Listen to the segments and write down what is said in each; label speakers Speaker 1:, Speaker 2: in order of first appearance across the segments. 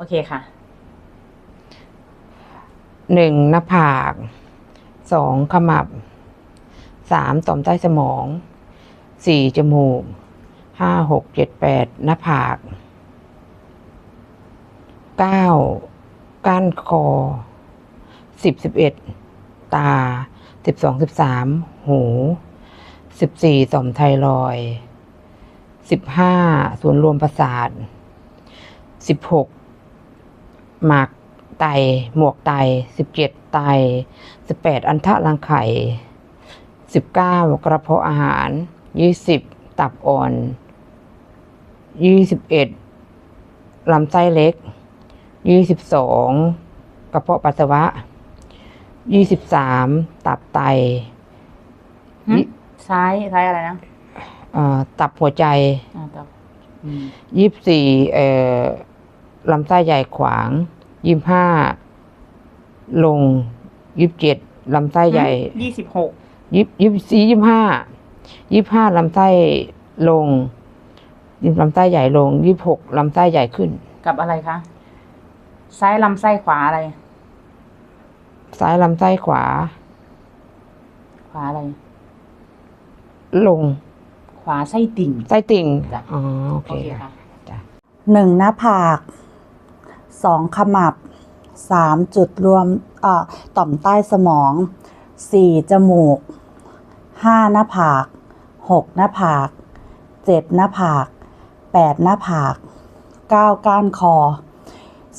Speaker 1: โอเคค่ะ
Speaker 2: หนึ่งหน้าผากสองขมับสามต่อมใต้สมองสี่จมูกห้าหกเจ็ดแปดหน้าผากเก้าก้านคอสิบสิบเอ็ดตาสิบสองสิบสามหูสิบสี่ต่อมไทรอยสิบห้าส่วนรวมประสาทสิบหก หมากไต หมวกไตสิบเจ็ดไตสิบแปดอันทะรังไข่สิบเก้ากระเพาะอาหารยี่สิบตับอ่อนยี่สิบเอ็ดลำไส้เล็กยี่สิบสองกระเพาะปัสสาวะยี่สิบสามตับไต
Speaker 1: หึซ้ายซ้ายอะไรนะ
Speaker 2: เอ่อตับหัวใจ
Speaker 1: อ่าต่ออืม
Speaker 2: ยี่สิบสี่เอ่อ ลำไส้ใหญ่ขวางยี่สิบห้าลงยี่สิบเจ็ดลำไส้ใหญ่
Speaker 1: ยี่สิบหก
Speaker 2: ยี่ยี่สิบสี่ยี่สิบห้ายี่สิบห้าลำไส้ลงยี่ลำไส้ใหญ่ลงยี่สิบหกลำไส้ใหญ่ขึ้น
Speaker 1: กับอะไรคะซ้ายลำไส้ขวาอะไร
Speaker 2: ซ้ายลำไส้ขวา
Speaker 1: ขวาอะไร
Speaker 2: ลง
Speaker 1: ขวาไส้ติ่ง
Speaker 2: ไส้ติ่ง
Speaker 1: จ้ะ
Speaker 2: อ๋อโอเค
Speaker 1: โอเคค่ะ
Speaker 3: หนึ่งหน้าผาก สองขมับสามจุดรวมต่อมใต้สมองสี่จมูกห้าหน้าผากหกหน้าผากเจ็ดหน้าผากแปดหน้าผากเก้าก้านคอ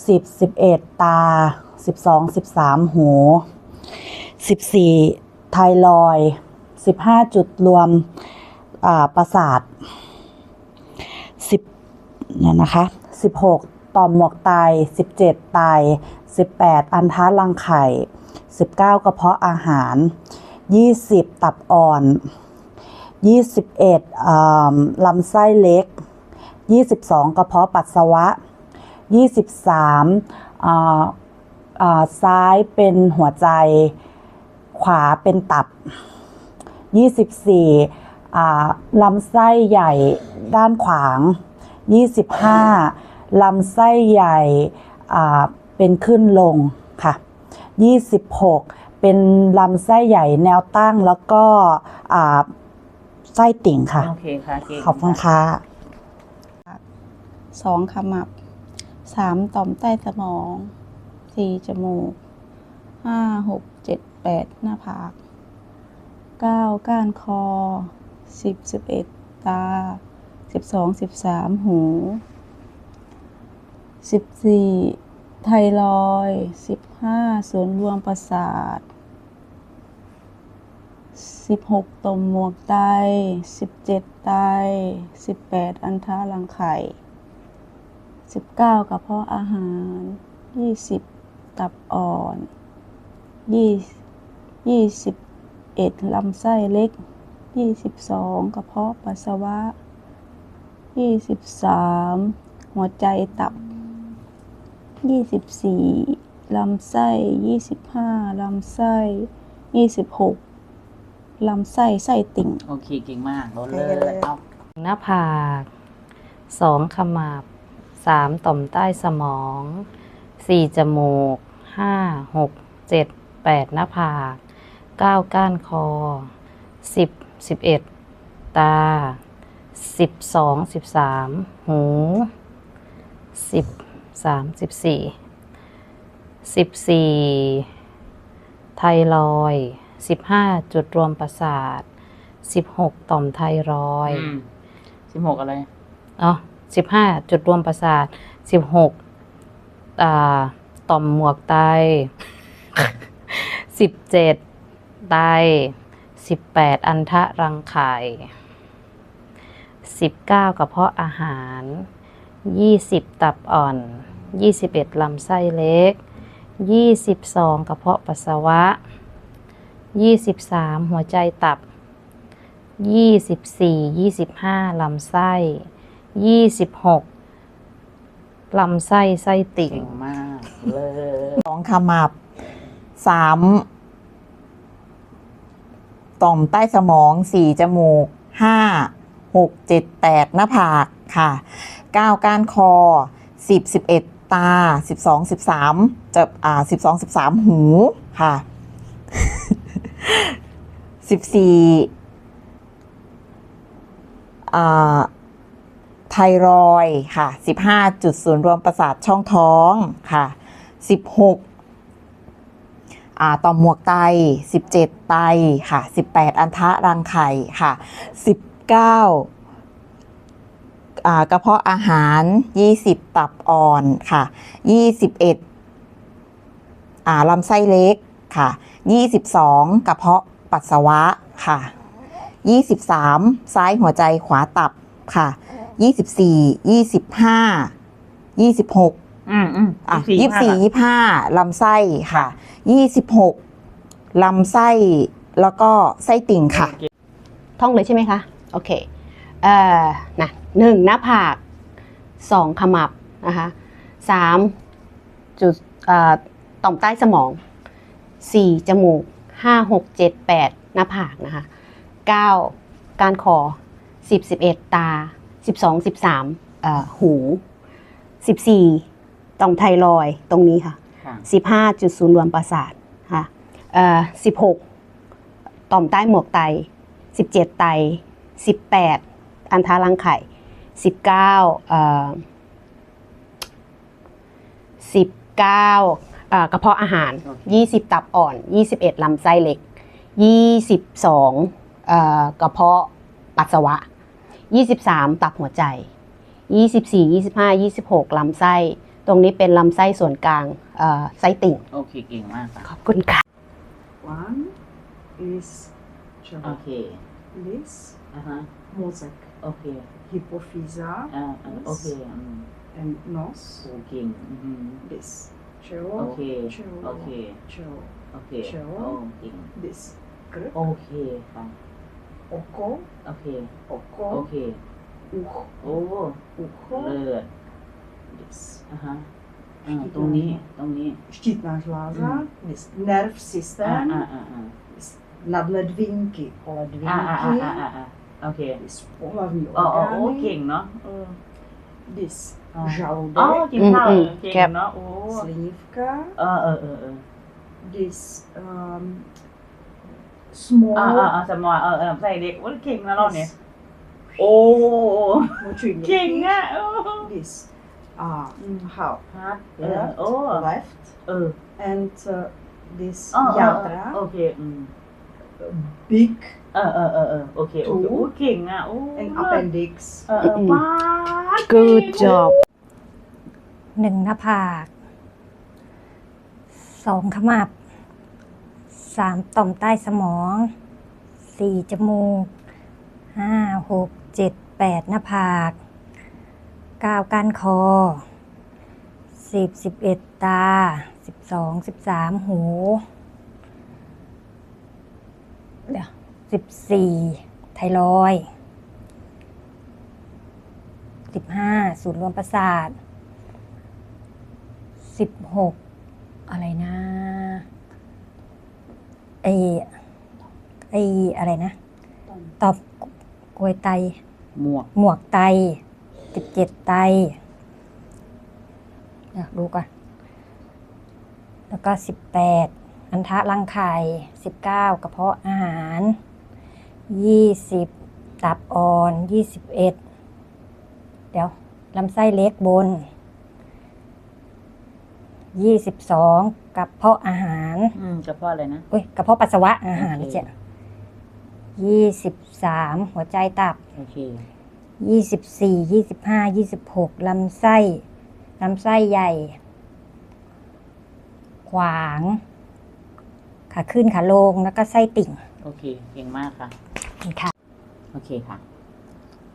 Speaker 3: สิบสิบเอ็ดตาสิบสองสิบสามหูสิบสี่ไทรอยสิบห้าจุดรวมประสาทสิบเนี่ยนะคะ16 ต่อมหมวกไต 17 ไต 18 อันท้ารังไข่ 19 กระเพาะอาหาร 20 ตับอ่อน 21ลำไส้เล็ก 22 กระเพาะปัสสาวะ 23ซ้ายเป็นหัวใจ ขวาเป็นตับ 24ลำไส้ใหญ่ด้านขวาง 25 ลำไส้ใหญ่อ่าเป็นขึ้นลงค่ะ 26 เป็นลำไส้ใหญ่แนวตั้งแล้วก็อ่าไส้ติ่งค่ะ
Speaker 1: โอเคค่ะเก่ง
Speaker 3: ขอบคุณค่ะ
Speaker 4: สองขมับสามต่อมใต้สมองสี่จมูกห้าหกเจ็ดแปดหน้าผากเก้าก้านคอสิบสิบเอ็ดตาสิบสองสิบสามหู สิบสี่ไทรอยสิบห้าส่วนรวมประสาทสิบหกต่อมหมวกไตสิบเจ็ดไตสิบแปดอันทะรังไข่สิบเก้ากระเพาะอาหารยี่สิบตับอ่อนยี่ยี่สิบเอ็ดลำไส้เล็กยี่สิบสองกระเพาะปัสสาวะยี่สิบสามหัวใจตับ ยี่สิบสี่ลำไส้ยี่สิบห้าลำไส้ยี่สิบหกลำไส้ไส้ติ่ง
Speaker 1: โอเคเก่งมากเราเลยเอา
Speaker 5: หน้าผากสองขมับสามต่อมใต้สมองสี่จมูกห้าหกเจ็ดแปดหน้าผากเก้าก้านคอสิบสิบเอ็ดตาสิบสองสิบสามหูสิบ สามสิบสี่สิบสี่ไทรอยสิบห้าจุดรวมประสาทสิบหกต่อมไทรอยด์
Speaker 1: สิบหกอะไร
Speaker 5: อ๋อสิบห้าจุดรวมประสาทสิบหกอ่าต่อมหมวกไตสิบเจ็ดไตสิบแปดอันทะรังไข่สิบเก้ากระเพาะอาหารยี่สิบตับอ่อน ยี่สิบเอ็ดลำไส้เล็กยี่สิบสองกระเพาะปัสสาวะยี่สิบสามหัวใจตับยี่สิบสี่ยี่สิบห้าลำไส้ยี่สิบหกลำไส้ไส้ติ่ง
Speaker 1: เก่งมากเลย
Speaker 6: สองขมับสามต่อมใต้สมองสี่จมูกห้าหกเจ็ดแปดหน้าผากค่ะเก้าก้านคอสิบสิบเอ็ด ตาสิบสองสิบสามจะอ่าสิบสองสิบสามหูค่ะสิบสี่อ่าไทรอยค่ะสิบห้าจุดศูนย์รวมประสาทช่องท้องค่ะสิบหกอ่าต่อมหมวกไตสิบเจ็ดไตค่ะสิบแปดอันทะรังไข่ค่ะสิบเก้าอ่ากระเพาะอาหาร 20 ตับอ่อนค่ะ 21อ่าลำไส้เล็กค่ะ 22 กระเพาะปัสสาวะค่ะ 23 ซ้ายหัวใจขวาตับค่ะ 24 25 26
Speaker 1: อืมอืม
Speaker 6: อะ
Speaker 1: ยี่สิบสี่
Speaker 6: 24 25ลำไส้ค่ะ26ลำไส้แล้วก็ไส้ติ่งค่ะ
Speaker 7: ท่องเลยใช่ไหมคะ โอเค เอ่อนะ หนึ่งหน้าผากสองขมับนะคะสามจุดเอ่อต่อมใต้สมองสี่จมูกห้าหกเจ็ดแปดหน้าผากนะคะเก้าการคอสิบสิบเอ็ดตาสิบสองสิบสามเอ่อหูสิบสี่ต่อมไทรอยด์ตรงนี้ค่ะ
Speaker 1: ค่ะ
Speaker 7: สิบห้าจุดศูนย์รวมประสาทค่ะเอ่อสิบหกต่อมใต้หมวกไตสิบเจ็ดไตสิบแปดอันทารังไข่ สิบเก้าเอ่อสิบเก้าเอ่อกระเพาะอาหารยี่สิบตับอ่อนยี่สิบเอ็ดลำไส้เล็กยี่สิบสองเอ่อกระเพาะปัสสาวะยี่สิบสามตับหัวใจยี่สิบสี่ยี่สิบห้ายี่สิบหกลำไส้ ตรงนี้เป็นลำไส้ส่วนกลางเอ่อไส้ติ่ง
Speaker 1: โอเค เก่งมากค่ะ
Speaker 7: ขอบคุณค่ะ
Speaker 4: One is
Speaker 1: โอเค
Speaker 4: This
Speaker 1: อ่าฮะ
Speaker 4: mozek,
Speaker 1: โอเค
Speaker 4: hypophysa
Speaker 1: อ่าอ่าโอเคอืม
Speaker 4: and nos.
Speaker 1: โอเก่งอือหือ
Speaker 4: This. Čelo,
Speaker 1: โอเค
Speaker 4: čelo,
Speaker 1: โอเค
Speaker 4: čelo.
Speaker 1: โอเค
Speaker 4: เชียว
Speaker 1: โอ้เก่ง
Speaker 4: This. Krk,
Speaker 1: โอเคค่ะ
Speaker 4: oko,
Speaker 1: โอเค
Speaker 4: oko,
Speaker 1: โอเค
Speaker 4: ucho,
Speaker 1: โอ้
Speaker 4: ucho.
Speaker 1: เลิศ
Speaker 4: This.
Speaker 1: อ่าฮะอ่าตรงนี้ตรงนี้
Speaker 4: Štítná žláza.
Speaker 1: Mm.
Speaker 4: This. Nerv
Speaker 1: อ่า
Speaker 4: systém.
Speaker 1: อ่า อ่าอ่า
Speaker 4: This. Nadledvinky,
Speaker 1: อ่าอ่า
Speaker 4: poledvinky.
Speaker 1: อ่าอ่าอ่าโอเค
Speaker 4: This. Pohlavní
Speaker 1: อ๋ออ๋อโอ้
Speaker 4: orgány.
Speaker 1: เก่งเนาะเออ
Speaker 4: This.
Speaker 1: อ๋อ
Speaker 4: Žaludek.
Speaker 1: อ๋อกินข้าว
Speaker 7: อืม
Speaker 1: เก่ง
Speaker 7: แซ่บ
Speaker 1: เนาะโอ้
Speaker 4: Slinivka.
Speaker 1: เออเออเออเออ
Speaker 4: This. Um, small.
Speaker 1: อ่าอ่าอ่าสมอยเออเออใส่เด็กโอ้ยเก่งนะเราเนี่ยโอ้
Speaker 4: Močujeme.
Speaker 1: เก่งอะโอ้
Speaker 4: This. Ah, how?
Speaker 1: ฮาร์ดเออ
Speaker 4: Left,
Speaker 1: โอ้
Speaker 4: left,
Speaker 1: เออ
Speaker 4: and uh, this
Speaker 1: อ๋ออ๋อ
Speaker 4: yatra,
Speaker 1: โอเคอืม
Speaker 4: big
Speaker 1: เออเออเออเออโอเคโอเค
Speaker 4: Two.
Speaker 1: โอ้เก่งอะโอ้
Speaker 4: and appendix.
Speaker 1: เออเออป้าด
Speaker 7: Good job
Speaker 8: หนึ่งหน้าผากสองขมับสามต่อมใต้สมองสี่จมูกห้าหกเจ็ดแปดหน้าผากเก้าก้านคอสิบสิบเอ็ดตาสิบสองสิบสามหู เดี๋ยวสิบสี่ไทรอยสิบห้าศูนย์รวมประสาทสิบหกอะไรนะไอไออะไรนะ ตอบกลวยไต
Speaker 1: หมวก
Speaker 8: หมวกไตสิบเจ็ดไตเดี๋ยวดูก่อน แล้วก็สิบแปด อันทะรังไข่สิบเก้ากระเพาะอาหารยี่สิบตับอ่อนยี่สิบเอ็ดเดี๋ยวลำไส้เล็กบนยี่สิบสองกระเพาะอาหาร
Speaker 1: อืมกระเพาะอะไรนะ
Speaker 8: เอ้ยกระเพาะปัสสาวะอาหาร
Speaker 1: โอเค
Speaker 8: เจ้ะยี่สิบสามหัวใจตับ
Speaker 1: โอเค
Speaker 8: ยี่สิบสี่ยี่สิบห้ายี่สิบหกลำไส้ลำไส้ใหญ่ ขวาง ขาขึ้นขาลงแล้วก็ไส้ติ่ง
Speaker 1: โอเค เก่งมากค่ะ
Speaker 8: ค่ะ
Speaker 1: โอเคค่ะ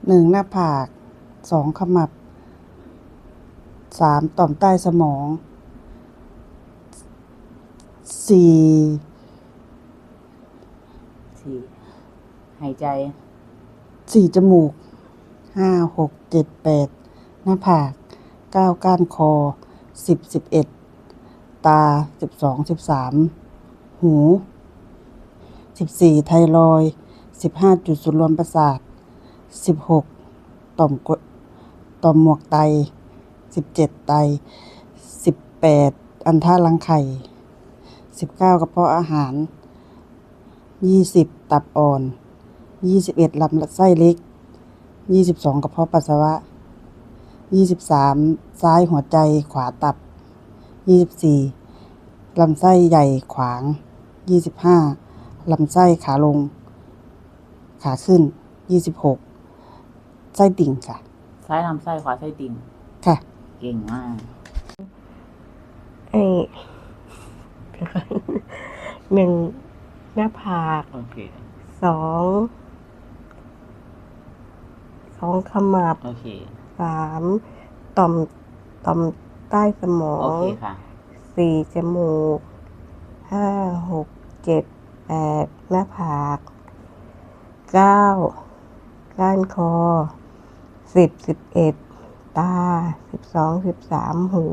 Speaker 9: หนึ่งหน้าผากสองขมับสามต่อมใต้สมองสี่
Speaker 1: สี่หายใจ
Speaker 9: สี่จมูกห้าหกเจ็ดแปดหน้าผากเก้าก้านคอสิบสิบเอ็ดตาสิบสองสิบสาม หูสิบสี่ไทรอยสิบห้าจุดศูนรวมประสาทสิบหกต่อมกดต่อมหมวกไตสิบเจ็ดไตสิบแปดอันท่ารังไข่สิบเก้ากระเพาะอาหารยี่สิบตับอ่อนยี่สิบเอ็ดลำไส้เล็กยี่สิบสองกระเพาะปัสสาวะยี่สิบสามซ้ายหัวใจขวาตับยี่สิบสี่ลำไส้ใหญ่ขวาง ยี่สิบห้าลำไส้ขาลง ขาขึ้นยี่สิบหกไส้ติ่งค่ะ
Speaker 1: ซ้ายลำไส้ขวาไส้ติ่ง
Speaker 9: ค่ะ
Speaker 1: เก่งมาก
Speaker 10: ไอ้หนึ่งหน้าผาก
Speaker 1: โอเค
Speaker 10: สองสองขมับ
Speaker 1: โอเค
Speaker 10: สามต่อมต่อมใต้สมอ
Speaker 1: โองเคค่ะ
Speaker 10: สี่จมูกห้าหก เจ็ดแปดหน้าผากเก้าก้านคอสิบสิบเอ็ดตาสิบสองสิบสามหู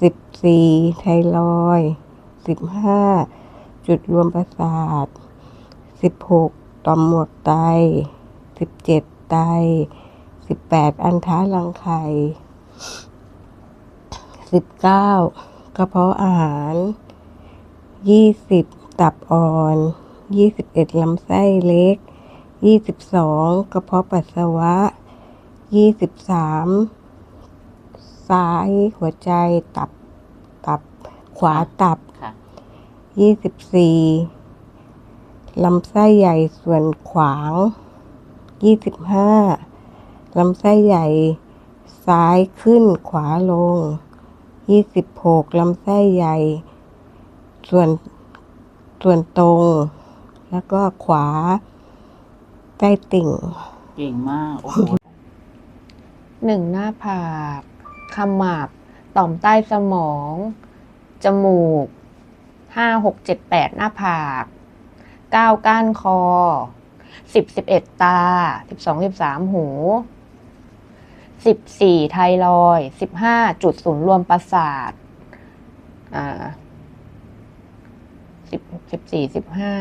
Speaker 10: สิบสี่ไทรอยสิบห้าจุดรวมประสาทสิบหกต่อมหมวกไตสิบเจ็ดไตสิบแปดอันท้ารังไข่สิบเก้ากระเพาะอาหาร ยี่สิบตับอ่อนยี่สิบเอ็ดลำไส้เล็กยี่สิบสองกระเพาะปัสสาวะยี่สิบสามซ้ายหัวใจตับตับขวาตับ
Speaker 1: ค่ะ
Speaker 10: ยี่สิบสี่ลำไส้ใหญ่ส่วนขวางยี่สิบห้าลำไส้ใหญ่ซ้ายขึ้นขวาลงยี่สิบหกลำไส้ใหญ่ ส่วนส่วนตรง แล้วก็ขวา ใต้ติ่ง
Speaker 1: เก่งมากโอ้โห
Speaker 11: หนึ่งหน้าผากขมับ ต่อมใต้สมอง จมูกห้าหกเจ็ดแปดหน้าผากเก้าก้านคอสิบสิบเอ็ดตาสิบสองสิบสามหูสิบสี่ไทรอยสิบห้าจุดศูนย์รวมประสาทอ่า สิบสิบสี่สิบห้า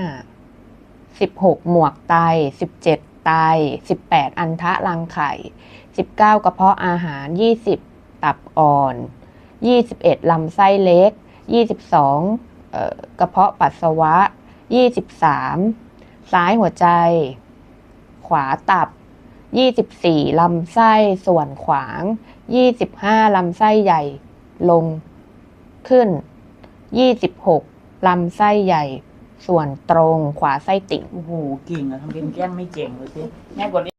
Speaker 11: สิบหกหมวกไตสิบเจ็ดไตสิบแปดอันทะรังไข่19กระเพาะอาหาร20ตับอ่อน21ลำไส้เล็ก22เอ่อกระเพาะปัสสาวะ23ซ้ายหัวใจ ขวาตับ24ลำไส้ส่วนขวาง25ลำไส้ใหญ่ลงขึ้น26 ลำไส้ใหญ่ ส่วนตรงขวาไส้ติ่ง
Speaker 1: โอ้โห เก่งอะทำเป็นแกล้งไม่เก่งเลยสิแม่กด